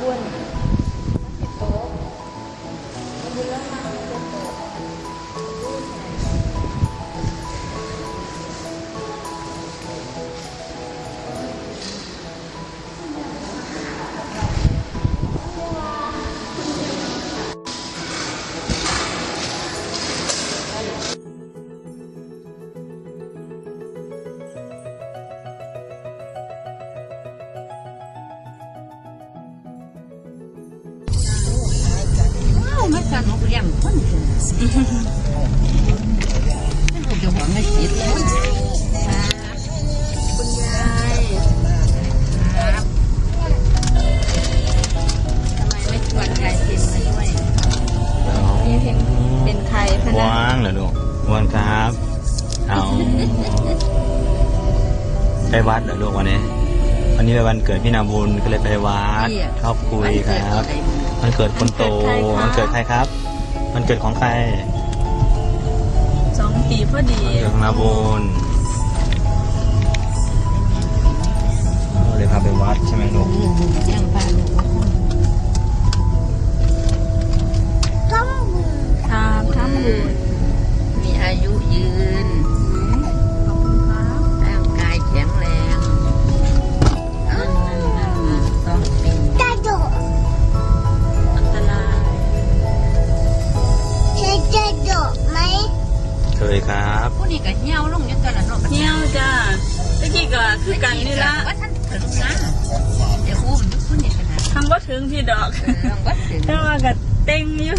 问 สนุกเลี้ยงคนเป็นลูกจะหวังไม่คิดเลยคุณยายทำไมไม่ชวนยายพิมมาด้วยนี่เพลงเป็นใครพะนะว่างเหรอลูกว่างครับ เอาไปวัดเหรอลูกวันนี้วันนี้เป็นวันเกิดพี่นาบุญก็เลยไปวัดชอบคุยครับวันเกิดคนโตวันเกิดใครครับ วันเกิดของใครสองปีพอดีวันเกิดของนาบุญก็เลยพาไปวัดใช่ไหมลูกเลี้ยงพาลูก ยครับผู้นี้ก็เหี่ยวลงอยังตลอดเนาะเที่ยวจ้าตะกี้ก็คือกันนี่ละว่าท่านถึงนะเดี๋ยวอู้มันผู้นี้ขนาดทำว่าถึงพี่ดอกเออว่าถึงแต่ว่าก็เต็งอยู่